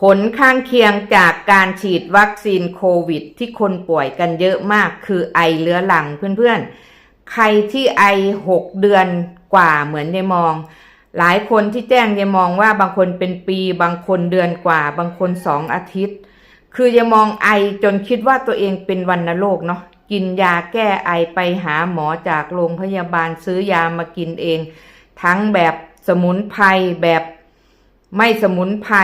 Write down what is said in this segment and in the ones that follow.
ผลข้างเคียงจากการฉีดวัคซีนโควิด ที่คนป่วยกันเยอะมาก คือไอเรื้อรังเพื่อนๆ ใครที่ไอหกเดือนกว่าเหมือนยายมอง หลายคนที่แจ้งยายมองว่าบางคนเป็นปี บางคนเดือนกว่า บางคนสองอาทิตย์ คือยายมองไอจนคิดว่าตัวเองเป็นวัณโรคเนาะกินยาแก้ไอไปหาหมอจากโรงพยาบาลซื้อยามากินเอง ทั้งแบบสมุนไพรแบบไม่สมุนไพร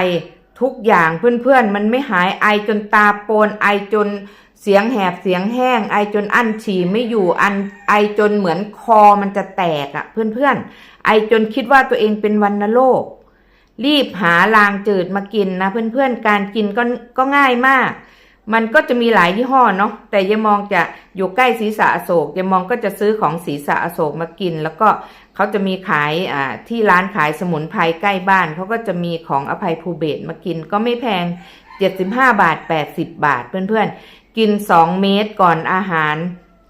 ทุกอย่างเพื่อนๆ มันไม่หายไอจนตาโปนไอจนเสียงแหบเสียงแห้ง ไอจนอั้นฉี่ไม่อยู่อันไอจนเหมือนคอมันจะแตกอะ่ะ เพื่อนๆ ไอจนคิดว่าตัวเองเป็นวัณโรครีบหาลางจืดมากินนะ เพื่อนๆ การกินก็ก็ง่ายมาก มันก็จะมีหลายยี่ห้อเนาะแต่ยายมองจะอยู่ใกล้ศีรษะอโศกยายมองก็จะซื้อของศีรษะอโศกมากิน แล้วก็เขาจะมีขายอ่าที่ร้านขายสมุนไพรใกล้บ้านเขาก็จะมีของอภัยภูเบศมากินก็ไม่แพง 75 บาท 80 บาทเพื่อนๆ กิน 2 เม็ดก่อนอาหาร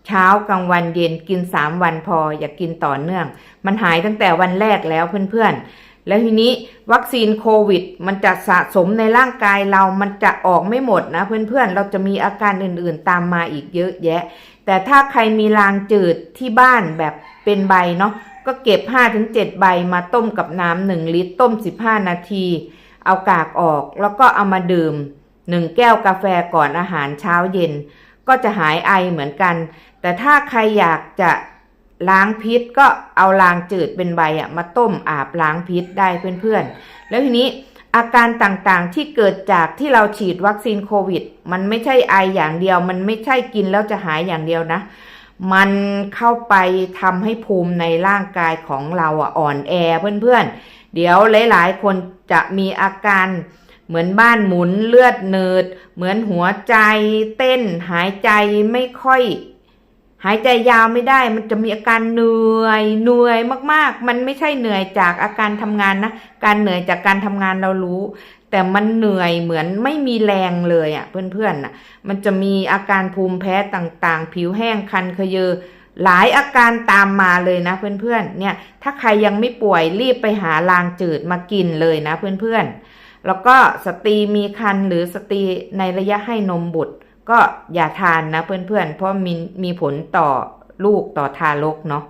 เช้ากลางวันเย็นกิน 3 วันพออย่ากกินต่อเนื่อง มันหายตั้งแต่วันแรกแล้วเพื่อนๆ แล้วทีนี้วัคซีนโควิด มันจะสะสมในร่างกายเรา มันจะออกไม่หมดนะเพื่อนๆ เราจะมีอาการอื่นๆตามมาอีกเยอะแยะ แต่ถ้าใครมีรางจืดที่บ้านแบบเป็นใบเนาะ ก็เก็บ 5-7 ใบมาต้มกับน้ำ1ลิตร ต้ม 15 นาที เอากากออกแล้วก็เอามาดื่ม1แก้วกาแฟก่อนอาหารเช้าเย็น ก็จะหายไอเหมือนกัน แต่ถ้าใครอยากจะ ล้างพิษก็เอาลางจืดเป็นใบอะมาต้มอาบล้างพิษได้เพื่อนๆ แล้วทีนี้อาการต่างๆที่เกิดจากที่เราฉีดวัคซีนโควิด มันไม่ใช่ไออย่างเดียว มันไม่ใช่กินแล้วจะหายอย่างเดียวนะ มันเข้าไปทำให้ภูมิในร่างกายของเราอ่อ่อนแอเพื่อนๆ เดี๋ยวหลายๆ คนจะมีอาการเหมือนบ้านหมุนเลือดเนืดเหมือนหัวใจเต้นหายใจไม่ค่อย หายใจยาวไม่ได้มันจะมีอาการเหนื่อยเหนื่อยมากๆ มันไม่ใช่เหนื่อยจากอาการทำงานนะการเหนื่อยจากการทำงานเรารู้ แต่มันเหนื่อยเหมือนไม่มีแรงเลยอะ่ะ เพื่อนๆน่ะมันจะมีอาการภูมิแพ้ต่างๆ ผิวแห้งคันขยเยอหลายอาการตามมาเลยนะเพื่อนๆ เนี่ย ถ้าใครยังไม่ป่วยรีบไปหาลางจืดมากินเลยนะเพื่อนๆ แล้วก็สตรีมีคันหรือสตรีในระยะให้นมบุตร ก็อย่าทานนะเพื่อนๆ เพราะมีมีผลต่อลูกต่อทารกเนาะ